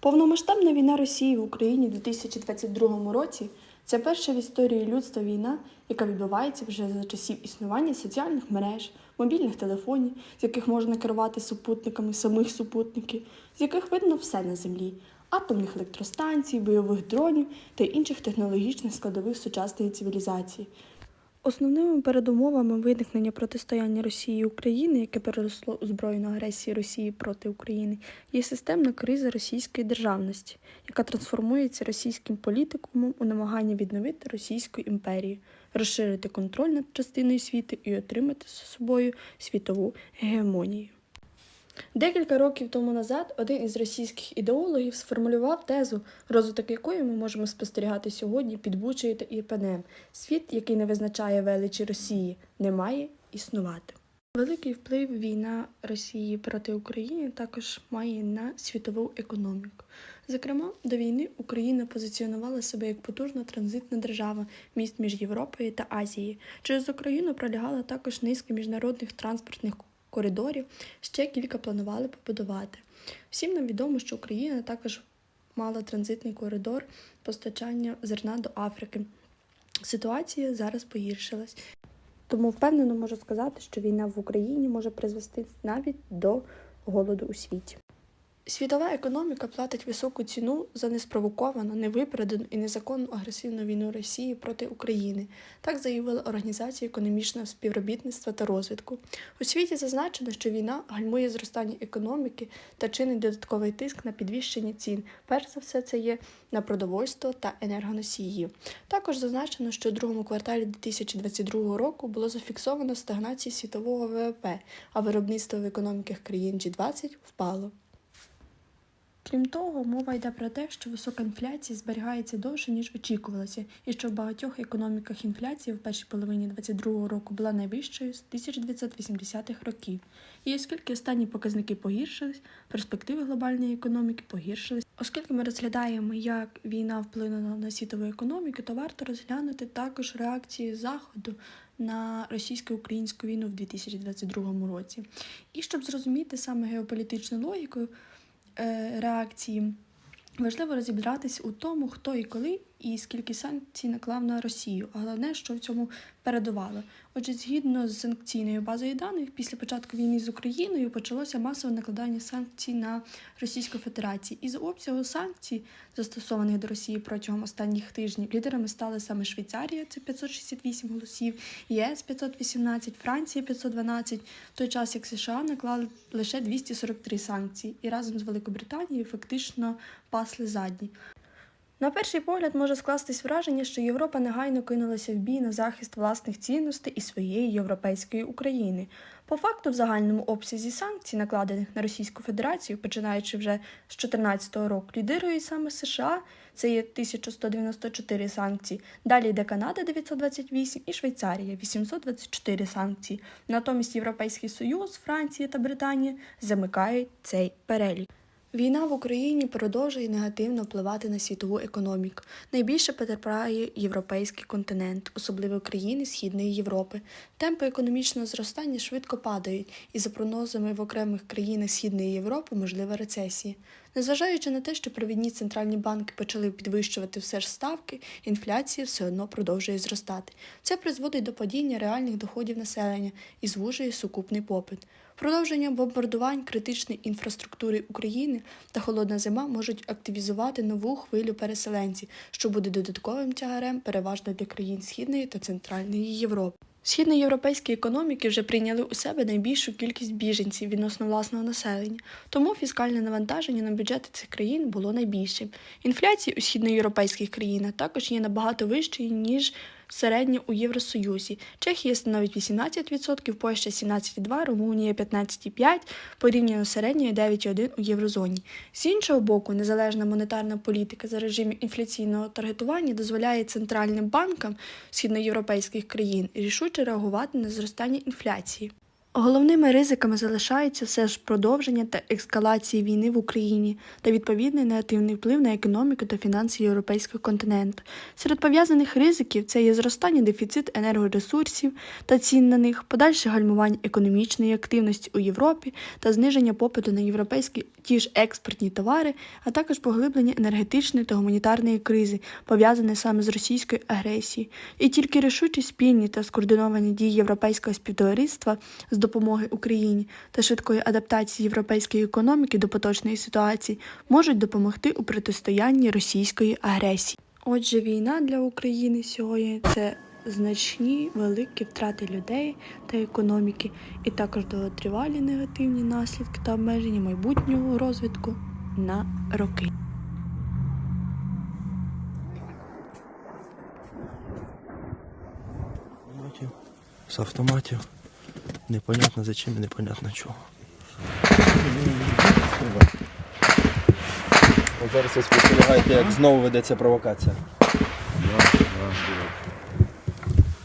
Повномасштабна війна Росії в Україні у 2022 році це перша в історії людства війна, яка відбувається вже за часів існування соціальних мереж, мобільних телефонів, з яких можна керувати супутниками самих супутників, з яких видно все на землі, атомних електростанцій, бойових дронів та інших технологічних складових сучасної цивілізації. Основними передумовами виникнення протистояння Росії і України, яке переросло у збройну агресію Росії проти України, є системна криза російської державності, яка трансформується російським політикумом у намаганні відновити Російську імперію, розширити контроль над частиною світу і отримати за собою світову гегемонію. Декілька років тому назад один із російських ідеологів сформулював тезу, розвиток якої ми можемо спостерігати сьогодні під Бучею та Ірпенем. Світ, який не визначає величі Росії, не має існувати. Великий вплив війна Росії проти України також має на світову економіку. Зокрема, до війни Україна позиціонувала себе як потужна транзитна держава міст між Європою та Азією. Через Україну пролягала також низка міжнародних транспортних коридорів, ще кілька планували побудувати. Всім нам відомо, що Україна також мала транзитний коридор постачання зерна до Африки. Ситуація зараз погіршилась. Тому впевнено можу сказати, що війна в Україні може призвести навіть до голоду у світі. Світова економіка платить високу ціну за неспровоковану, невиправдану і незаконну агресивну війну Росії проти України. Так заявила Організація економічного співробітництва та розвитку. У світі зазначено, що війна гальмує зростання економіки та чинить додатковий тиск на підвищення цін. Перш за все, це є на продовольство та енергоносії. Також зазначено, що у другому кварталі 2022 року було зафіксовано стагнацію світового ВВП, а виробництво в економіках країн G20 впало. Крім того, мова йде про те, що висока інфляція зберігається довше, ніж очікувалося, і що в багатьох економіках інфляція в першій половині 2022 року була найвищою з 1980-х років. І оскільки останні показники погіршились, перспективи глобальної економіки погіршились. Оскільки ми розглядаємо, як війна вплинула на світову економіку, то варто розглянути також реакції Заходу на російсько-українську війну в 2022 році. І щоб зрозуміти саме геополітичну логіку реакції, важливо розібратись у тому, хто і коли і скільки санкцій наклав на Росію, а головне, що в цьому передувало. Отже, згідно з санкційною базою даних, після початку війни з Україною почалося масове накладання санкцій на Російську Федерацію. І за обсягу санкцій, застосованих до Росії протягом останніх тижнів, лідерами стали саме Швейцарія, це 568 голосів, ЄС 518, Франція 512, в той час як США наклали лише 243 санкції, і разом з Великобританією фактично пасли задні. На перший погляд може скластись враження, що Європа негайно кинулася в бій на захист власних цінностей і своєї європейської України. По факту, в загальному обсязі санкцій, накладених на Російську Федерацію, починаючи вже з 2014 року, лідирує саме США, це є 1194 санкції. Далі йде Канада 928 і Швейцарія 824 санкції. Натомість Європейський Союз, Франція та Британія замикають цей перелік. Війна в Україні продовжує негативно впливати на світову економіку. Найбільше потерпає європейський континент, особливо країни Східної Європи. Темпи економічного зростання швидко падають, і за прогнозами в окремих країнах Східної Європи можлива рецесія. Незважаючи на те, що провідні центральні банки почали підвищувати все ж ставки, інфляція все одно продовжує зростати. Це призводить до падіння реальних доходів населення і звужує сукупний попит. Продовження бомбардувань критичної інфраструктури України та холодна зима можуть активізувати нову хвилю переселенців, що буде додатковим тягарем переважно для країн Східної та Центральної Європи. Східноєвропейські економіки вже прийняли у себе найбільшу кількість біженців відносно власного населення, тому фіскальне навантаження на бюджети цих країн було найбільшим. Інфляція у східноєвропейських країнах також є набагато вищою, ніж середня у Євросоюзі. Чехія становить 18%, Польща 17,2%, Румунія 15,5%, порівняно з середньою 9,1% у єврозоні. З іншого боку, незалежна монетарна політика за режим інфляційного таргетування дозволяє центральним банкам східноєвропейських країн рішуче реагувати на зростання інфляції. Головними ризиками залишаються все ж продовження та ескалації війни в Україні та відповідний негативний вплив на економіку та фінанси європейського континенту. Серед пов'язаних ризиків це є зростання дефіцит енергоресурсів та цін на них, подальше гальмування економічної активності у Європі та зниження попиту на європейські ті ж експортні товари, а також поглиблення енергетичної та гуманітарної кризи, пов'язаної саме з російською агресією. І тільки рішучі спільні та скоординовані дії європейського співтовариства з допомоги Україні та швидкої адаптації європейської економіки до поточної ситуації можуть допомогти у протистоянні російської агресії. Отже, війна для України сьогодні це значні великі втрати людей та економіки, і також довготривалі негативні наслідки та обмеження майбутнього розвитку на роки. З автоматів. Непонятно зачем і непонятно чого. От зараз ви спостерігаєте, як знову ведеться провокація.